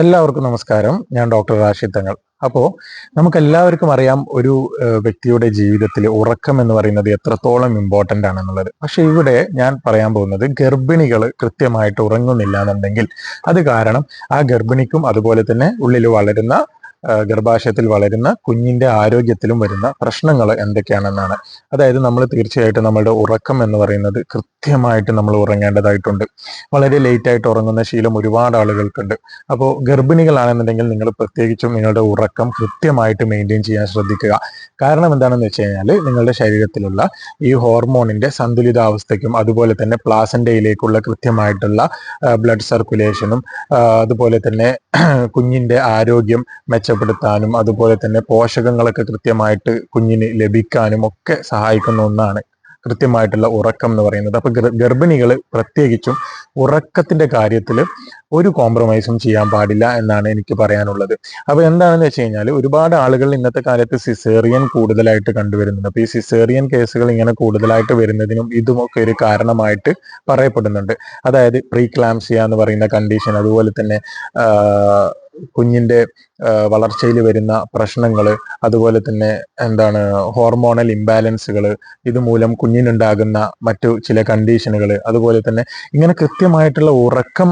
എല്ലാവർക്കും നമസ്കാരം. ഞാൻ ഡോക്ടർ റാഷിദ് തങ്ങൾ. അപ്പോൾ നമുക്ക് എല്ലാവർക്കും അറിയാം ഒരു വ്യക്തിയുടെ ജീവിതത്തിൽ ഉറക്കം എന്ന് പറയുന്നത് എത്രത്തോളം ഇമ്പോർട്ടന്റ് ആണെന്നുള്ളത്. പക്ഷെ ഇവിടെ ഞാൻ പറയാൻ പോകുന്നത് ഗർഭിണികൾ കൃത്യമായിട്ട് ഉറങ്ങുന്നില്ല എന്നുണ്ടെങ്കിൽ അത് കാരണം ആ ഗർഭിണിക്കും അതുപോലെ തന്നെ ഉള്ളിൽ വളരുന്ന ഗർഭാശയത്തിൽ വളരുന്ന കുഞ്ഞിന്റെ ആരോഗ്യത്തിലും വരുന്ന പ്രശ്നങ്ങൾ എന്തൊക്കെയാണെന്നാണ്. അതായത് നമ്മൾ തീർച്ചയായിട്ടും നമ്മളുടെ ഉറക്കം എന്ന് പറയുന്നത് കൃത്യമായിട്ട് നമ്മൾ ഉറങ്ങേണ്ടതായിട്ടുണ്ട്. വളരെ ലേറ്റ് ആയിട്ട് ഉറങ്ങുന്ന ശീലം ഒരുപാട് ആളുകൾക്കുണ്ട്. അപ്പോൾ ഗർഭിണികളാണെന്നുണ്ടെങ്കിൽ നിങ്ങൾ പ്രത്യേകിച്ചും നിങ്ങളുടെ ഉറക്കം കൃത്യമായിട്ട് മെയിന്റെയിൻ ചെയ്യാൻ ശ്രദ്ധിക്കുക. കാരണം എന്താണെന്ന് വെച്ച് കഴിഞ്ഞാൽ നിങ്ങളുടെ ശരീരത്തിലുള്ള ഈ ഹോർമോണിന്റെ സന്തുലിതാവസ്ഥയ്ക്കും അതുപോലെ തന്നെ പ്ലാസൻഡയിലേക്കുള്ള കൃത്യമായിട്ടുള്ള ബ്ലഡ് സർക്കുലേഷനും അതുപോലെ തന്നെ കുഞ്ഞിന്റെ ആരോഗ്യം മെച്ചപ്പെടുത്താനും അതുപോലെ തന്നെ പോഷകങ്ങളൊക്കെ കൃത്യമായിട്ട് കുഞ്ഞിന് ലഭിക്കാനും ഒക്കെ സഹായിക്കുന്ന ഒന്നാണ് കൃത്യമായിട്ടുള്ള ഉറക്കം എന്ന് പറയുന്നത്. അപ്പൊ ഗർഭിണികൾ പ്രത്യേകിച്ചും ഉറക്കത്തിന്റെ കാര്യത്തിൽ ഒരു കോംപ്രമൈസും ചെയ്യാൻ പാടില്ല എന്നാണ് എനിക്ക് പറയാനുള്ളത്. അപ്പൊ എന്താണെന്ന് വെച്ച് കഴിഞ്ഞാൽ ഒരുപാട് ആളുകൾ ഇന്നത്തെ കാലത്ത് സിസേറിയൻ കൂടുതലായിട്ട് കണ്ടുവരുന്നുണ്ട്. അപ്പൊ ഈ സിസേറിയൻ കേസുകൾ ഇങ്ങനെ കൂടുതലായിട്ട് വരുന്നതിനും ഇതുമൊക്കെ ഒരു കാരണമായിട്ട് പറയപ്പെടുന്നുണ്ട്. അതായത് പ്രീ ക്ലാംസിയ എന്ന് പറയുന്ന കണ്ടീഷൻ അതുപോലെ തന്നെ കുഞ്ഞിന്റെ വളർച്ചയിൽ വരുന്ന പ്രശ്നങ്ങൾ അതുപോലെ തന്നെ എന്താണ് ഹോർമോണൽ ഇംബാലൻസുകൾ ഇതുമൂലം കുഞ്ഞിനുണ്ടാകുന്ന മറ്റു ചില കണ്ടീഷനുകൾ അതുപോലെ തന്നെ ഇങ്ങനെ കൃത്യമായിട്ടുള്ള ഉറക്കം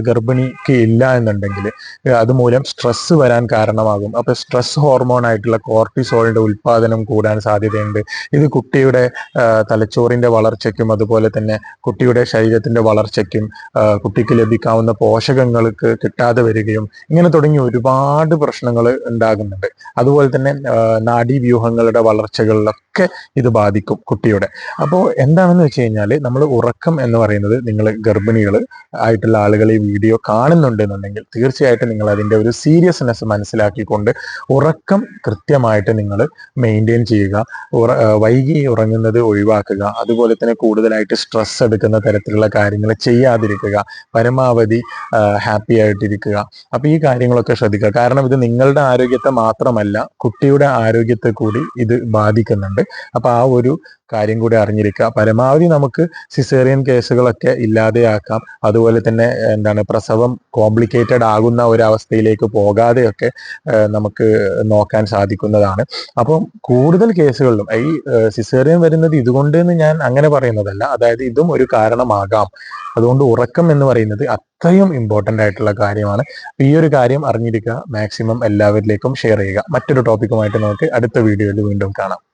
ഗർഭിണിക്ക് ഇല്ല എന്നുണ്ടെങ്കിൽ അതുമൂലം സ്ട്രെസ് വരാൻ കാരണമാകും. അപ്പൊ സ്ട്രെസ് ഹോർമോൺ ആയിട്ടുള്ള കോർട്ടിസോളിന്റെ ഉൽപാദനം കൂടാൻ സാധ്യതയുണ്ട്. ഇത് കുട്ടിയുടെ തലച്ചോറിന്റെ വളർച്ചയ്ക്കും അതുപോലെ തന്നെ കുട്ടിയുടെ ശരീരത്തിന്റെ വളർച്ചയ്ക്കും കുട്ടിക്ക് ലഭിക്കാവുന്ന പോഷകങ്ങൾക്ക് കിട്ടാതെ വരികയും ഇങ്ങനെ തുടങ്ങി ഒരുപാട് പ്രശ്നങ്ങൾ ഉണ്ടാകുന്നുണ്ട്. അതുപോലെ തന്നെ നാഡീവ്യൂഹങ്ങളുടെ വളർച്ചകളിലൊക്കെ ഇത് ബാധിക്കും കുട്ടിയുടെ. അപ്പോൾ എന്താണെന്ന് വെച്ച് കഴിഞ്ഞാൽ നമ്മൾ ഉറക്കം എന്ന് പറയുന്നത് നിങ്ങൾ ഗർഭിണികൾ ആയിട്ടുള്ള ആളുകൾ ഈ വീഡിയോ കാണുന്നുണ്ട് എന്നുണ്ടെങ്കിൽ തീർച്ചയായിട്ടും നിങ്ങൾ അതിന്റെ ഒരു സീരിയസ്നെസ് മനസ്സിലാക്കിക്കൊണ്ട് ഉറക്കം കൃത്യമായിട്ട് നിങ്ങൾ മെയിന്റെയിൻ ചെയ്യുക. വൈകി ഉറങ്ങുന്നത് ഒഴിവാക്കുക. അതുപോലെ തന്നെ കൂടുതലായിട്ട് സ്ട്രെസ് എടുക്കുന്ന തരത്തിലുള്ള കാര്യങ്ങൾ ചെയ്യാതിരിക്കുക. പരമാവധി ഹാപ്പി ആയിട്ടിരിക്കുക. അപ്പോൾ ഈ കാര്യങ്ങളൊക്കെ ശ്രദ്ധിക്കുക. കാരണം ഇത് നിങ്ങളുടെ ആരോഗ്യത്തെ മാത്രമല്ല കുട്ടിയുടെ ആരോഗ്യത്തെ കൂടി ഇത് ബാധിക്കുന്നുണ്ട്. അപ്പൊ ആ ഒരു കാര്യം കൂടി അറിഞ്ഞിരിക്കുക. പരമാവധി നമുക്ക് സിസേറിയൻ കേസുകളൊക്കെ ഇല്ലാതെയാക്കാം. അതുപോലെ തന്നെ എന്താണ് പ്രസവം കോംപ്ലിക്കേറ്റഡ് ആകുന്ന ഒരവസ്ഥയിലേക്ക് പോകാതെയൊക്കെ നമുക്ക് നോക്കാൻ സാധിക്കുന്നതാണ്. അപ്പം കൂടുതൽ കേസുകളിലും ഈ സിസേറിയൻ വരുന്നത് ഇതുകൊണ്ട് എന്ന് ഞാൻ അങ്ങനെ പറയുന്നതല്ല. അതായത് ഇതും ഒരു കാരണമാകാം. അതുകൊണ്ട് ഉറക്കം എന്ന് പറയുന്നത് അത്രയും ഇമ്പോർട്ടന്റ് ആയിട്ടുള്ള കാര്യമാണ്. ഈ ഒരു കാര്യം അറിഞ്ഞിരിക്കുക. മാക്സിമം എല്ലാവരിലേക്കും ഷെയർ ചെയ്യുക. മറ്റൊരു ടോപ്പിക്കുമായിട്ട് നമുക്ക് അടുത്ത വീഡിയോയിൽ വീണ്ടും കാണാം.